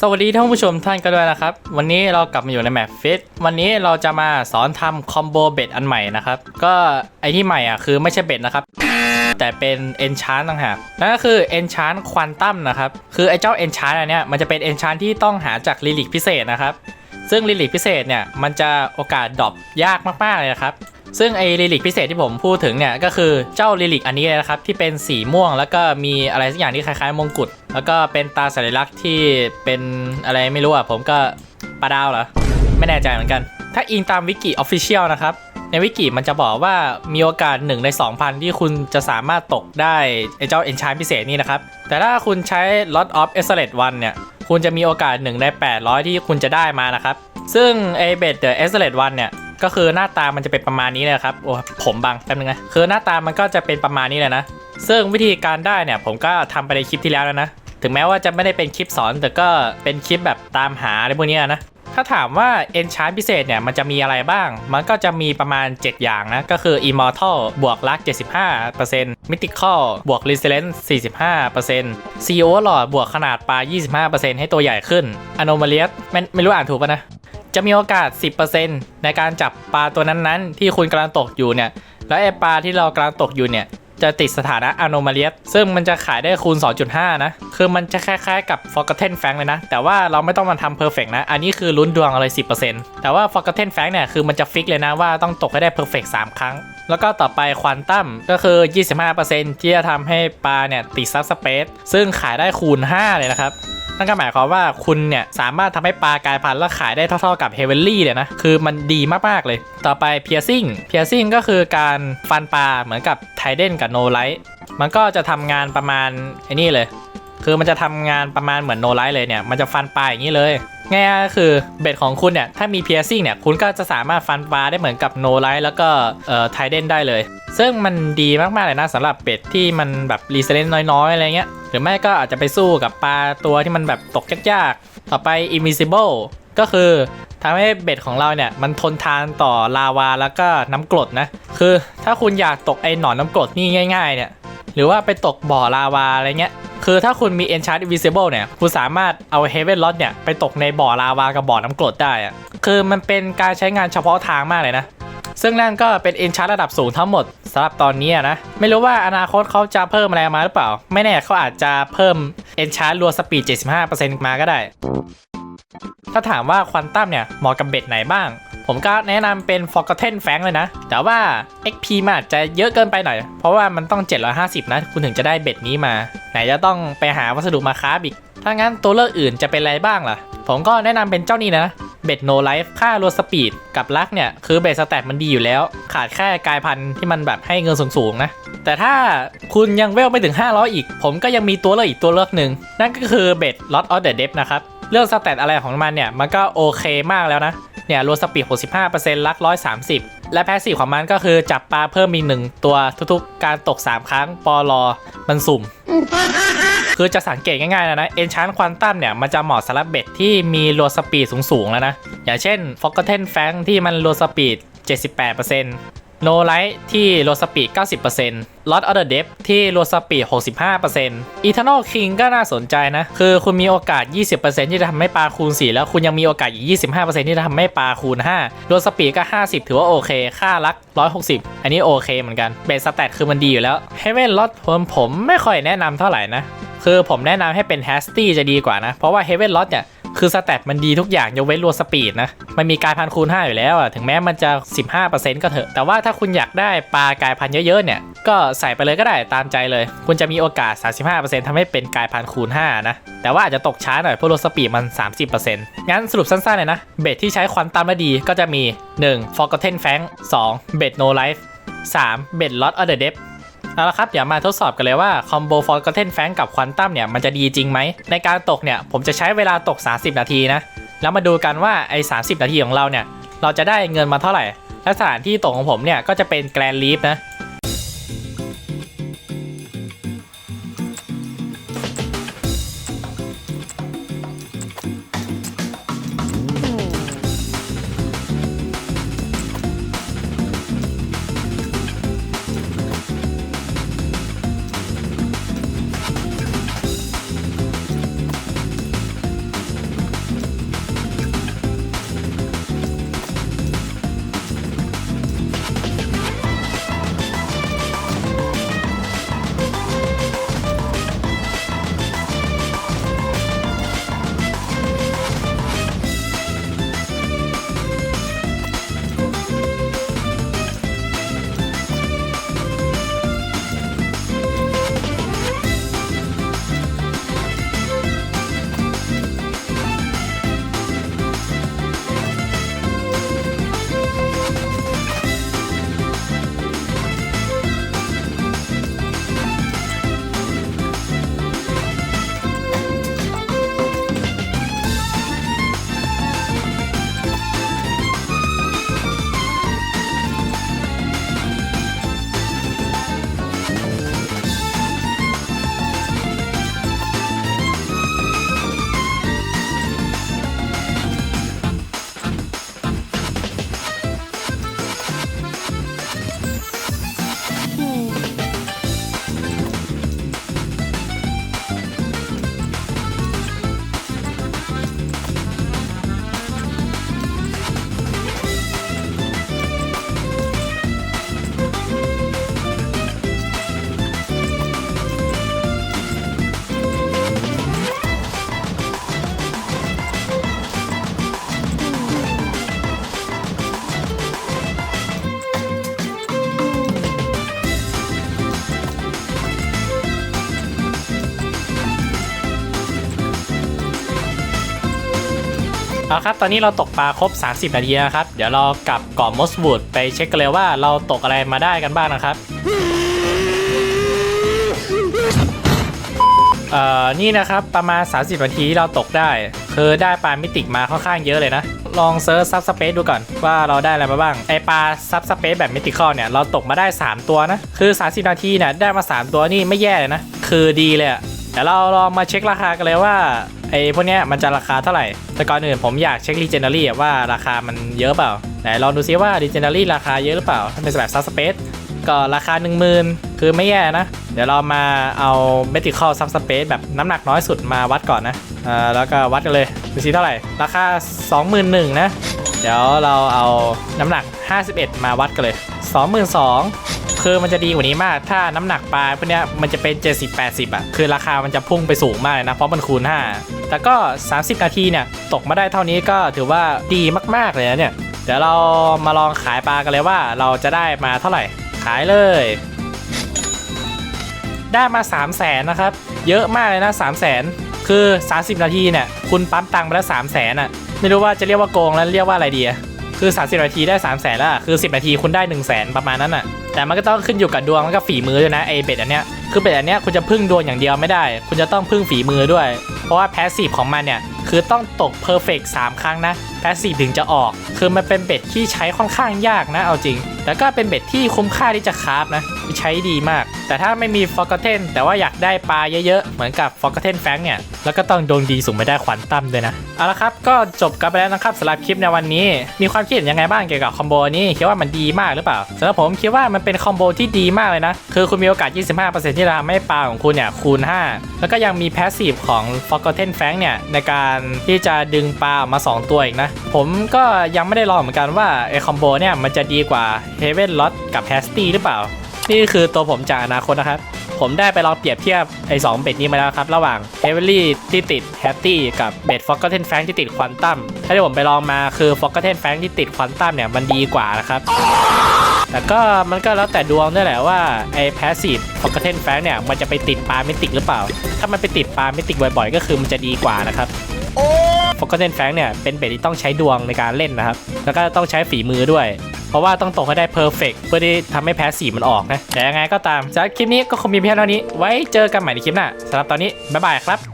สวัสดีท่านผู้ชมท่านกันด้วยนะครับ วันนี้เรากลับมาอยู่ในแมปฟิตวันนี้เราจะมาสอนทำคอมโบเบ็ดอันใหม่นะครับ ก็ไอที่ใหม่อะคือไม่ใช่เบ็ดนะครับ แต่เป็นเอนชานต่างหากนั่นก็คือเอนชานควอนตัมนะครับ คือไอเจ้าเอนชานอันเนี้ยมันจะเป็นเอนชานที่ต้องหาจากลิลิกพิเศษนะครับ ซึ่งลิลิกพิเศษเนี่ยมันจะโอกาสดรอปยากมากๆเลยนะครับซึ่งไอลิลิกพิเศษที่ผมพูดถึงเนี่ยก็คือเจ้าลิลิกอันนี้เลยนะครับที่เป็นสีม่วง แล้วก็มีอะไรสักอย่างที่คล้ายๆมงกุฎ แล้วก็เป็นตาสัญลักษณ์ที่เป็นอะไรไม่รู้อะ ผมก็ปลาดาวเหรอ ไม่แน่ใจเหมือนกัน ถ้าอิงตามวิกิออฟฟิเชียลนะครับ ในวิกิมันจะบอกว่ามีโอกาส 1 ใน 2,000 ที่คุณจะสามารถตกได้ไอเจ้าเอนชานพิเศษนี่นะครับ แต่ถ้าคุณใช้ Lot of e x c e l l e n t One เนี่ย คุณจะมีโอกาส 1 ใน 800 ที่คุณจะได้มานะครับ ซึ่งไอเบดเดอะเอ็กซ์เลดวันเนี่ยก็คือหน้าตามันจะเป็นประมาณนี้เลยครับ โอ้ผมบังแป๊บนึงนะ คือหน้าตามันก็จะเป็นประมาณนี้เลยนะ ซึ่งวิธีการได้เนี่ยผมก็ทำไปในคลิปที่แล้วแล้วนะ ถึงแม้ว่าจะไม่ได้เป็นคลิปสอนแต่ก็เป็นคลิปแบบตามหาอะไรพวกนี้นะ ถ้าถามว่า Enchant พิเศษเนี่ยมันจะมีอะไรบ้าง มันก็จะมีประมาณ 7 อย่างนะ ก็คือ Immortal บวกลัก 75% Mythical บวก Resilience 45% Sea Overlord บวกขนาดปลา 25%ให้ตัวใหญ่ขึ้น Anomalous ไม่ไม่รู้อ่านถูกปะนะ จะมีโอกาส 10%ในการจับปลาตัวนั้นๆ ที่คุณกำลังตกอยู่เนี่ย แล้วไอปลาที่เรากำลังตกอยู่เนี่ย จะติดสถานะ Anomalous ซึ่งมันจะขายได้คูณ 2.5 นะ คือมันจะคล้ายๆกับ Forgotten Fang เลยนะ แต่ว่าเราไม่ต้องมาทำ Perfect นะ อันนี้คือลุ้นดวงอะไร 10%แต่ว่า Forgotten Fang เนี่ย คือมันจะฟิกเลยนะว่าต้องตกให้ได้ Perfect 3 ครั้ง แล้วก็ต่อไปควอนตัมก็คือ 25%ที่จะทำให้ปลาเนี่ยติดซับสเปซซึ่งขายได้คูณ 5 เลยนะครับ นั่นก็หมายความว่าคุณเนี่ยสามารถทำให้ปลากลายพันธุ์และขายได้เท่า ๆกับเฮเวนลี่เลยนะ คือมันดีมากๆเลย ต่อไปเพียซิ่งเพียซิ่งก็คือการฟันปลาเหมือนกับไทเดนกับโนไลท์มันก็จะทำงานประมาณไอ้นี่เลย คือมันจะทำงานประมาณเหมือนโนไลท์เลยเนี่ย มันจะฟันปลาอย่างนี้เลยง่ายก็คือเบ็ดของคุณเนี่ย ถ้ามีเพียซิ่งเนี่ย คุณก็จะสามารถฟันปลาได้เหมือนกับโนไลท์แล้วก็เอ่อไทเดนได้เลย ซึ่งมันดีมากๆเลยนะสำหรับเบ็ดที่มันแบบรีเซเลนน้อยๆ อะไรเงี้ย หรือไม่ก็อาจจะไปสู้กับปลาตัวที่มันแบบตกยากๆ ต่อไป invisible ก็คือทำให้เบ็ดของเราเนี่ย มันทนทานต่อลาวาแล้วก็น้ำกรดนะ คือถ้าคุณอยากตกไอหนอนน้ำกรดนี่ง่าย ๆเนี่ย หรือว่าไปตกบ่อลาวาอะไรเงี้ยคือถ้าคุณมี Enchant Invisible เนี่ย คุณสามารถเอา Heaven Lot เนี่ย ไปตกในบ่อลาวากับบ่อน้ำกรดได้อะคือมันเป็นการใช้งานเฉพาะทางมากเลยนะ ซึ่งนั่นก็เป็น Enchant ระดับสูงทั้งหมดสำหรับตอนนี้นะ ไม่รู้ว่าอนาคตเขาจะเพิ่มอะไรมาหรือเปล่า ไม่แน่เขาอาจจะเพิ่ม Enchant รัวสปีด 75%มาก็ได้ ถ้าถามว่าควอนตัมเนี่ยเหมาะกับเบ็ดไหนบ้าง ผมก็แนะนำเป็น Forgotten Fang เลยนะ แต่ว่า XP มันอาจจะเยอะเกินไปหน่อย เพราะว่ามันต้อง 750 นะ คุณถึงจะได้เบ็ดนี้มา ไหนจะต้องไปหาวัสดุมาค้าบอีก ถ้างั้นตัวเลือกอื่นจะเป็นอะไรบ้างล่ะ ผมก็แนะนำเป็นเจ้านี้นะเบ็ด no life ค่ารัวสปีดกับลักเนี่ย คือเบ็ดสแตทมันดีอยู่แล้ว ขาดแค่กายพันธุ์ที่มันแบบให้เงินสูงๆนะ แต่ถ้าคุณยังเวลไม่ถึง 500 อีก ผมก็ยังมีตัวเลือกอีกตัวเลือกหนึ่ง นั่นก็คือเบ็ด lot of the depth นะครับ เรื่องสแตทอะไรของมันเนี่ย มันก็โอเคมากแล้วนะ เนี่ยรัวสปีด65%ลัก 130 และแพสซีฟของมันก็คือจับปลาเพิ่มอีกหนึ่งตัวทุกๆ การตก 3 ครั้งปอลอมันสุ่ม คือจะสังเกตง่ายๆนะนะเอนชานควอนตัมเนี่ยมันจะเหมาะสำหรับเบ็ดที่มีรัวสปีดสูงๆแล้วนะ อย่างเช่นฟอกเกอร์เทนแฟงที่มันรัวสปีด78% No Light ที่โลสปีด90% Lot of the Depth ที่โลสปีด65% Eternal King ก็น่าสนใจนะ คือคุณมีโอกาส 20%ที่จะทำให้ปลาคูณ 4 แล้วคุณยังมีโอกาสอีก 25%ที่จะทำให้ปลาคูณ 5 โลสปีดก็ 50 ถือว่าโอเค ค่ารัก 160 อันนี้โอเคเหมือนกัน เบสสแตทคือมันดีอยู่แล้ว Heaven Lot ผมผมไม่ค่อยแนะนำเท่าไหร่นะ คือผมแนะนำให้เป็น Hasty จะดีกว่านะ เพราะว่า Heaven Lot เนี่ย คือสแตทมันดีทุกอย่างยกเว้นรัวสปีดนะ มันมีกายพันธุ์คูณ 5 อยู่แล้วอะถึงแม้มันจะ 15%ก็เถอะ แต่ว่าถ้าคุณอยากได้ปลากายพันธุ์เยอะๆเนี่ย ก็ใส่ไปเลยก็ได้ตามใจเลย คุณจะมีโอกาส 35%ทำให้เป็นกายพันธุ์คูณ 5 นะ แต่ว่าอาจจะตกช้าหน่อยเพราะรัวสปีดมัน 30%งั้นสรุปสั้นๆเลยนะ เบสที่ใช้ควอนตัมและดีก็จะมี 1. Forgotten Fang 2. เบส No Life 3. เบส Lot of the Depth เอาละครับเดี๋ยวมาทดสอบกันเลยว่าคอมโบฟอร์กเทนแฟงกับควอนตัมเนี่ยมันจะดีจริงไหม ในการตกเนี่ยผมจะใช้เวลาตก 30 นาทีนะ แล้วมาดูกันว่าไอ้30นาทีของเราเนี่ย เราจะได้เงินมาเท่าไหร่ และสถานที่ตกของผมเนี่ยก็จะเป็นแกรนลีฟนะ เอาครับ ตอนนี้เราตกปลาครบ 30 นาทีนะครับ เดี๋ยวเรากลับเกาะมอสวูดไปเช็คกันเลยว่าเราตกอะไรมาได้กันบ้างนะครับ เอ่อ นี่นะครับประมาณ 30 นาทีที่เราตกได้ คือได้ปลามิติกมาค่อนข้างเยอะเลยนะ ลองเซิร์ชซับสเปซดูก่อนว่าเราได้อะไรมาบ้าง ไอปลาซับสเปซแบบมิติคอลเนี่ยเราตกมาได้ 3 ตัวนะ คือ 30 นาทีเนี่ยได้มา 3 ตัวนี่ไม่แย่เลยนะ คือดีเลยอะเดี๋ยวเราลองมาเช็คราคากันเลยว่า ไอพวกเนี้ยมันจะราคาเท่าไหร่ แต่ก่อนอื่นผมอยากเช็ค Legendary อะว่าราคามันเยอะเปล่า ไหนลองดูซิว่า Legendary ราคาเยอะหรือเปล่า ถ้าเป็นแบบซับสเปซก็ราคา 10,000 คือไม่แย่นะ เดี๋ยวเรามาเอา Medical Subspace แบบน้ำหนักน้อยสุดมาวัดก่อนนะอ่าแล้วก็วัดกันเลยดูสิเท่าไหร่ ราคา 21,000นะ เดี๋ยวเราเอาน้ำหนัก 51 มาวัดกันเลย 22,000 คือมันจะดีกว่านี้มาก ถ้าน้ำหนักปลาพวกเนี้ยมันจะเป็น 70-80 อะ คือราคามันจะพุ่งไปสูงมากเลยนะ เพราะมันคูณ 5 แต่ก็ 30 นาทีเนี่ย ตกมาได้เท่านี้ก็ถือว่าดีมาก ๆ เลยนะเนี่ย เดี๋ยวเรามาลองขายปลากันเลยว่าเราจะได้มาเท่าไหร่ ขายเลย ได้มา 3 0 0แสนนะครับ เยอะมากเลยนะ 3 0 0แสนคือ 30 นาทีเนี่ย คุณปั๊มตังค์ไปแล้ว3 0 0แสนอะ ไม่รู้ว่าจะเรียกว่าโกงแล้วเรียกว่าอะไรดีอะคือ 30 นาทีได้ 3 0 0แสนแล้วอะคือ 10 นาทีคุณได้ 1 0 0 0 0แสนประมาณนั้นอะ แต่มันก็ต้องขึ้นอยู่กับดวงแล้วก็ฝีมือด้วยนะไอเบ็ดอันเนี้ยคือเบ็ดอันเนี้ยคุณจะพึ่งดวงอย่างเดียวไม่ได้ คุณจะต้องพึ่งฝีมือด้วย เพราะว่าแพสซีฟของมันเนี่ยคือต้องตกเพอร์เฟกสามครั้งนะแพสซีฟถึงจะออก คือมันเป็นเบ็ดที่ใช้ค่อนข้างยากนะเอาจริง แต่ก็เป็นเบ็ดที่คุ้มค่าที่จะคราฟนะใช้ดีมาก แต่ถ้าไม่มีฟอร์กเทนแต่ว่าอยากได้ปลาเยอะๆ เหมือนกับฟอร์กเทนแฟงเนี่ย แล้วก็ต้องดวงดีสูงไม่ได้ขวัญตั้มด้วยนะ เอาละครับก็จบกันไปแล้วนะครับสำหรับคลิปในวันนี้ มีความคิดเห็นยังไงบ้างเกี่ยวกับคอมโบนี้คิดว่ามันดีมากหรือเปล่าสำหรับผมคิดว่ามันเป็นคอมโบที่ดีมากเลยนะ คือคุณมีโอกาส 25%ที่จะทำให้ปลาของคุณเนี่ยคูณ 5 แล้วก็ยังมีแพสซีฟของ Forgotten Fang เนี่ยในการที่จะดึงปลาออกมา 2 ตัวอีกนะ ผมก็ยังไม่ได้ลองเหมือนกันว่าไอคอมโบเนี่ยมันจะดีกว่า Heaven Lot กับ Hasty หรือเปล่า นี่คือตัวผมจากอนาคตนะครับ ผมได้ไปลองเปรียบเทียบไอ้สองเบ็ดนี้มาแล้วครับ ระหว่าง Heavenly ที่ติด h a t t y กับเบ็ด Forgotten Fang ที่ติด Quantum ถ้าที่ผมไปลองมาคือ Forgotten Fang ที่ติด Quantum เนี่ยมันดีกว่านะครับแต่ก็มันก็แล้วแต่ดวงด้วยแหละว่าไอ้ Passive Forgotten Fang เนี่ยมันจะไปติดปลามิติกหรือเปล่า ถ้ามันไปติดปลามิติกบ่อยๆ ก็คือมันจะดีกว่านะครับ Forgotten Fang เนี่ยเป็นเบ็ดที่ต้องใช้ดวงในการเล่นนะครับ แล้วก็ต้องใช้ฝีมือด้วย เพราะว่าต้องตกให้ได้เพอร์เฟกเพื่อที่ทำให้แพ้สีมันออกนะ แต่ยังไงก็ตามสำหรับคลิปนี้ก็คงมีเพียงเท่านี้ ไว้เจอกันใหม่ในคลิปหน้าสำหรับตอนนี้บ๊ายบายครับ